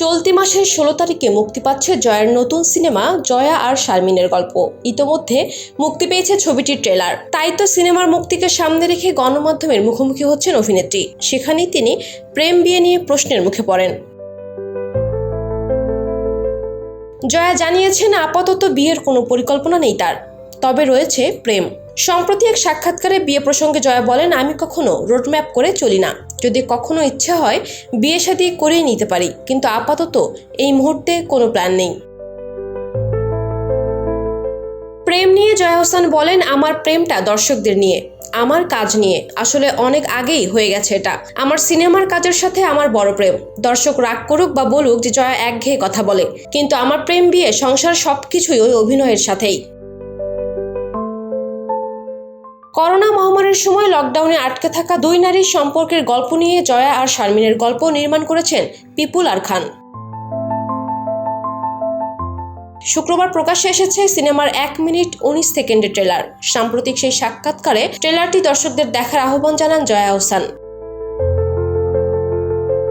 চলতি মাসের ষোলো তারিখে মুক্তি পাচ্ছে জয়ার নতুন সিনেমা জয়া আর শারমিনের গল্প। ইতোমধ্যে মুক্তি পেয়েছে ছবিটির ট্রেলার। তাই তো সিনেমার মুক্তিকে সামনে রেখে গণমাধ্যমের মুখোমুখি হচ্ছেন অভিনেত্রী। সেখানেই তিনি প্রেম বিয়ে নিয়ে প্রশ্নের মুখে পড়েন। জয়া জানিয়েছেন, আপাতত বিয়ের কোনো পরিকল্পনা নেই তার, তবে রয়েছে প্রেম। সম্প্রতি এক সাক্ষাৎকারে বিয়ে প্রসঙ্গে জয়া বলেন, আমি কখনো রোডম্যাপ করে চলি না। যদি কখনো ইচ্ছা হয়, বিয়ে শাদী করেই নিতে পারি। কিন্তু আপাতত এই মুহূর্তে কোনো প্ল্যান নেই। প্রেম নিয়ে জয়া হোসেন বলেন, আমার প্রেমটা দর্শকদের নিয়ে, আমার কাজ নিয়ে। আসলে অনেক আগেই হয়ে গেছে এটা। আমার সিনেমার কাজের সাথে আমার বড় প্রেম। দর্শক রাগ করুক বা বলুক যে জয়া একঘেয়ে কথা বলে। কিন্তু আমার প্রেম বিয়ে, সংসার সবকিছুই ওই অভিনয়ের সাথেই। করোনা মহামারীর সময় লকডাউনে আটকে থাকা দুই নারীর সম্পর্কের গল্প নিয়ে জয়া আর শারমিনের গল্প নির্মাণ করেছেন পিপুল আর খান। শুক্রবার প্রকাশ্যে এসেছে সিনেমার এক মিনিট উনিশ সেকেন্ডের ট্রেলার। সাম্প্রতিক সেই সাক্ষাৎকারে ট্রেলারটি দর্শকদের দেখার আহ্বান জানান জয়া হোসান